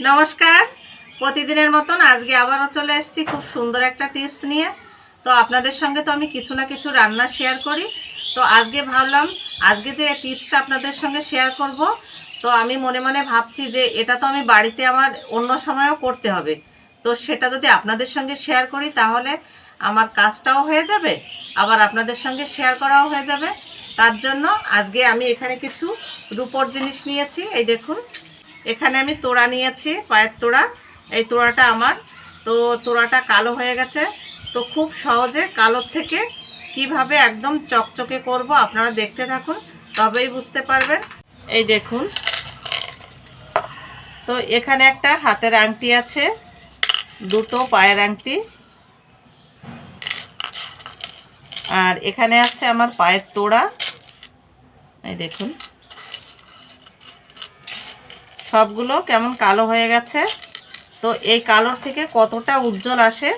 নমস্কার। প্রতিদিনের মতন আজকে আবারও চলে এসেছি খুব সুন্দর একটা টিপস নিয়ে। তো আপনাদের সঙ্গে তো আমি কিছু না কিছু রান্না শেয়ার করি। তো আজকে ভাবলাম, আজকে যে টিপসটা আপনাদের সঙ্গে শেয়ার করব, তো আমি মনে মনে ভাবছি যে এটা তো আমি বাড়িতে আমার অন্য সময়ও করতে হবে। তো সেটা যদি আপনাদের সঙ্গে শেয়ার করি তাহলে আমার কাজটাও হয়ে যাবে, আবার আপনাদের সঙ্গে শেয়ার করাও হয়ে যাবে। তার জন্য আজকে আমি এখানে কিছু রূপোর জিনিস নিয়েছি, এই দেখুন। এখানে আমি তোড়া নিয়েছি, পায়ের তোড়া। এই তোড়াটা আমার। তো তোড়াটা কালো হয়ে গেছে। তো খুব সহজে কালোর থেকে কীভাবে একদম চকচকে করব আপনারা দেখতে থাকুন, তবেই বুঝতে পারবেন। এই দেখুন। তো এখানে একটা হাতের আংটি আছে, দুটো পায়ের আংটি। আর এখানে আছে আমার পায়ের তোড়া। এই দেখুন। সবগুলো কেমন কালো হয়ে গেছে। তো এই কালোর থেকে কতটা উজ্জ্বল আসে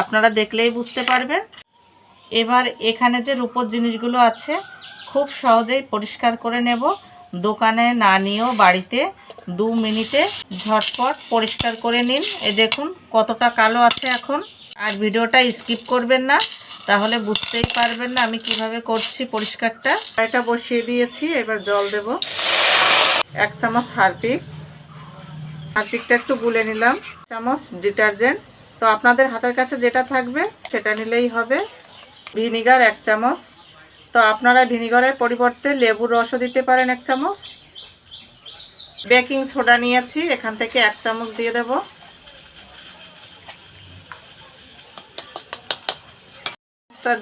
আপনারা দেখলেই বুঝতে পারবেন। এবার এখানে যে রূপোর জিনিসগুলো আছে, খুব সহজেই পরিষ্কার করে নেব। দোকানে না নিয়েও বাড়িতে দু মিনিটে ঝটপট পরিষ্কার করে নিন। এ দেখুন কতটা কালো আছে এখন। আর ভিডিওটা স্কিপ করবেন না, তাহলে বুঝতেই পারবেন না আমি কীভাবে করছি পরিষ্কারটা। এটা বসিয়ে দিয়েছি, এবার জল দেব। এক চামচ হারপিক হারপিকটা একটু গুলে নিলাম। চামচ ডিটারজেন্ট। তো আপনাদের হাতের কাছে যেটা থাকবে, সেটা নিলেই হবে। ভিনিগার এক চামচ। তো আপনারা ভিনিগারের পরিবর্তে লেবুর রসও দিতে পারেন এক চামচ। বেকিং সোডা নিয়েছি, এখান থেকে এক চামচ দিয়ে দেব।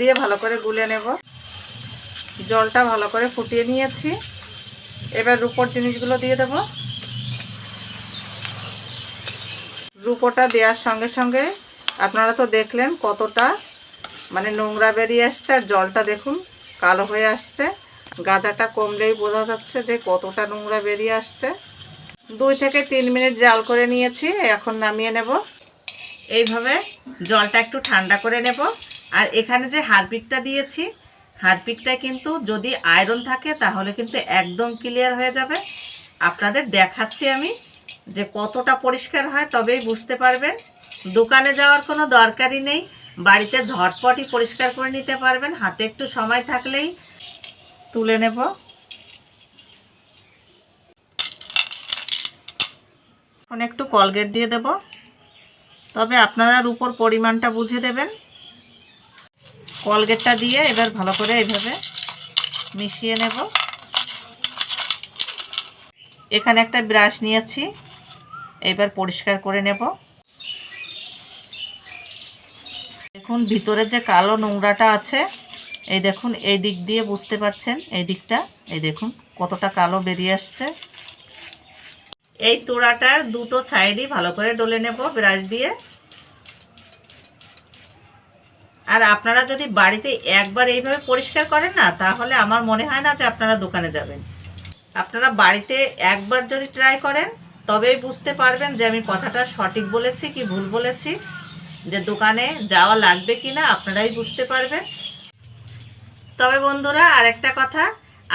দিয়ে ভালো করে গুলে নেব। জলটা ভালো করে ফুটিয়ে নিয়েছি। এবার রুপোর জিনিসগুলো দিয়ে দেব। রুপোটা দেওয়ার সঙ্গে সঙ্গে আপনারা তো দেখলেন কতটা মানে নোংরা বেরিয়ে আসছে আর জলটা দেখুন কালো হয়ে আসছে। গাজাটা কমলেই বোঝা যাচ্ছে যে কতটা নোংরা বেরিয়ে আসছে। দুই থেকে তিন মিনিট জাল করে নিয়েছি, এখন নামিয়ে নেব। এইভাবে জলটা একটু ঠান্ডা করে নেব। আর এখানে যে হারপিকটা দিয়েছি, হারপিকটা কিন্তু যদি আয়রন থাকে তাহলে কিন্তু একদম ক্লিয়ার হয়ে যাবে। আপনাদের দেখাচ্ছি আমি। যে কতটা পরিষ্কার হয় তবেই বুঝতে পারবেন। দোকানে যাওয়ার কোনো দরকারই নেই। বাড়িতে ঝটপটই পরিষ্কার করে নিতে পারবেন। হাতে একটু সময় থাকলেই তুলে নেব। এখন একটু কলগেট দিয়ে দেব। তবে আপনারা উপর পরিমাণটা বুঝে দেবেন। কলগেটটা দিয়ে এবার ভালো করে এইভাবে মিশিয়ে নেব। এখানে একটা ব্রাশ নিয়েছি। এবার পরিষ্কার করে নেব। দেখুন, ভিতরে যে কালো নোংরাটা আছে, এই দেখুন, এই দিক দিয়ে বুঝতে পারছেন, এই দিকটা, এই দেখুন, কতটা কালো বেরিয়ে আসছে। এই তোড়াটার দুটো সাইডই ভালো করে ডলে নেব ব্রাশ দিয়ে। আর আপনারা যদি বাড়িতে একবার এইভাবে পরিষ্কার করেন না, তাহলে আমার মনে হয় না যে আপনারা দোকানে যাবেন। আপনারা বাড়িতে একবার যদি ট্রাই করেন তবেই বুঝতে পারবেন যে আমি কথাটা সঠিক বলেছি কি ভুল বলেছি, যে দোকানে যাওয়া লাগবে কি না আপনারাই বুঝতে পারবেন। তবে বন্ধুরা, আরেকটা কথা,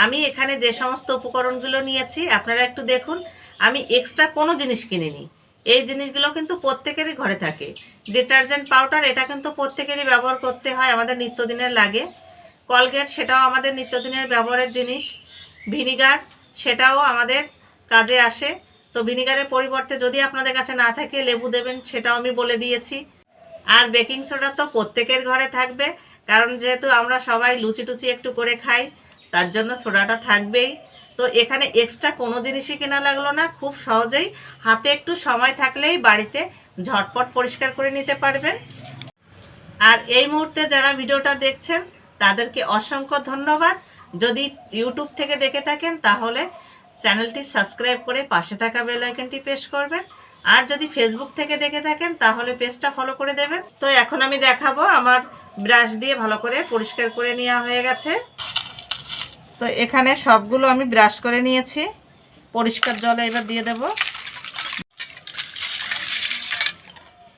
আমি এখানে যে সমস্ত উপকরণগুলো নিয়েছি, আপনারা একটু দেখুন, আমি এক্সট্রা কোনো জিনিস কিনিনি। এই জিনিসগুলো কিন্তু প্রত্যেকেরই ঘরে থাকে। ডিটারজেন্ট পাউডার, এটা কিন্তু প্রত্যেকেরই ব্যবহার করতে হয়, আমাদের নিত্যদিনের লাগে। কলগেট, সেটাও আমাদের নিত্যদিনের ব্যবহারের জিনিস। ভিনিগার, সেটাও আমাদের কাজে আসে। তো ভিনিগারের পরিবর্তে যদি আপনাদের কাছে না থাকে লেবু দেবেন সেটাও আমি বলে দিয়েছি। আর বেকিং সোডা তো প্রত্যেকের ঘরে থাকবে, কারণ যেহেতু আমরা সবাই লুচি টুচি একটু করে খাই, তার জন্য সোডাটা থাকবেই। তো এখানে এক্সট্রা কোনো জিনিসই কেনা লাগল না, খুব সহজেই হাতে একটু সময় থাকলেই বাড়িতে ঝটপট পরিষ্কার করে নিতে পারবেন। আর এই মুহূর্তে যারা ভিডিওটা দেখছেন, তাদেরকে অসংখ্য ধন্যবাদ। যদি ইউটিউব থেকে দেখে থাকেন, তাহলে চ্যানেলটি সাবস্ক্রাইব করে পাশে থাকা বেল আইকনটি প্রেস করবেন। আর যদি ফেসবুক থেকে দেখে থাকেন, তাহলে পেজটা ফলো করে দেবেন। তো এখন আমি দেখাবো আমার ব্রাশ দিয়ে ভালো করে পরিষ্কার করে নেওয়া হয়ে গেছে। তো এখানে সবগুলো আমি ব্রাশ করে নিয়েছি। পরিষ্কার জলে এবার দিয়ে দেব।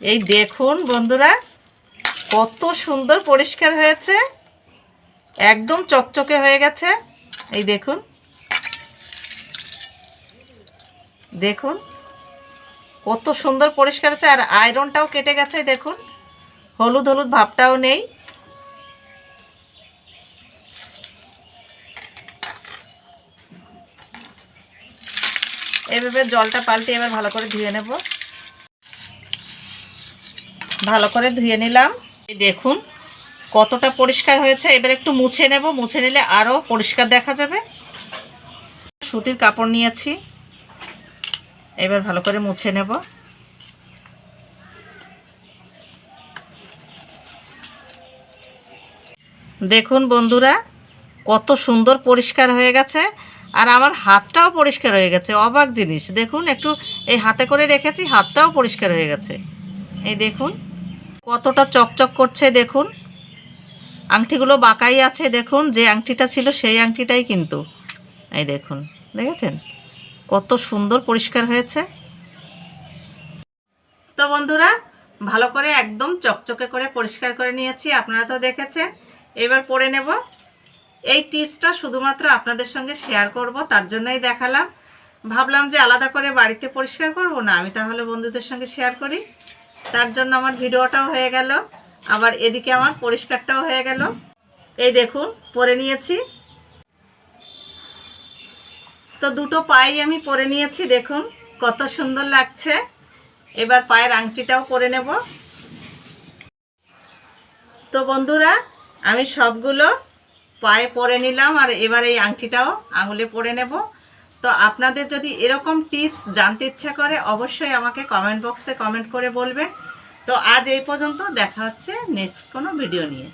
এই দেখুন বন্ধুরা, কত সুন্দর পরিষ্কার হয়েছে। একদম চকচকে হয়ে গেছে। এই দেখুন। দেখুন, কত সুন্দর পরিষ্কার হচ্ছে, আর আয়রনটাও কেটে গেছে, দেখুন। হলুদ হলুদ ভাবটাও নেই। এভাবে জলটা পাল্টে এবার ভালো করে ধুয়ে নেব। ভালো করে ধুয়ে নিলাম। দেখুন, কতটা পরিষ্কার হয়েছে। এবার একটু মুছে নেব। মুছে নিলে আরও পরিষ্কার দেখা যাবে। সুতির কাপড় নিয়েছি। এবার ভালো করে মুছে নেব। দেখুন বন্ধুরা, কত সুন্দর পরিষ্কার হয়ে গেছে, আর আমার হাতটাও পরিষ্কার হয়ে গেছে, অবাক জিনিস। দেখুন, একটু এই হাতে করে রেখেছি, হাতটাও পরিষ্কার হয়ে গেছে। এই দেখুন, কতটা চকচক করছে, দেখুন। আংটিগুলো বাঁকাই আছে, দেখুন, যে আংটিটা ছিল সেই আংটিটাই কিন্তু। এই দেখুন, দেখেছেন? কত সুন্দর পরিষ্কার হয়েছে। তো বন্ধুরা, ভালো করে একদম চকচকে করে পরিষ্কার করে নিয়েছি, আপনারা তো দেখেছেন। এবার পরে নেব। এই টিপসটা শুধুমাত্র আপনাদের সঙ্গে শেয়ার করব, তার জন্যই দেখালাম। ভাবলাম যে আলাদা করে বাড়িতে পরিষ্কার করব না, আমি তাহলে বন্ধুদের সঙ্গে শেয়ার করি। তার জন্য আমার ভিডিওটাও হয়ে গেল, আবার এদিকে আমার পরিষ্কারটাও হয়ে গেল। এই দেখুন, পরে নিয়েছি। তো দুটো পাই আমি পরে নিয়েছি, দেখুন কত সুন্দর লাগছে। এবার পায়ের আংটিটাও পরে নেব। তো বন্ধুরা, আমি সবগুলো পায়ে পরে নিলাম আর এবার এই আংটিটাও আঙুলে পরে নেব। তো আপনাদের যদি এরকম টিপস জানতে ইচ্ছা করে, অবশ্যই আমাকে কমেন্ট বক্সে কমেন্ট করে বলবেন। তো আজ এই পর্যন্ত, দেখা হচ্ছে নেক্সট কোনো ভিডিও নিয়ে।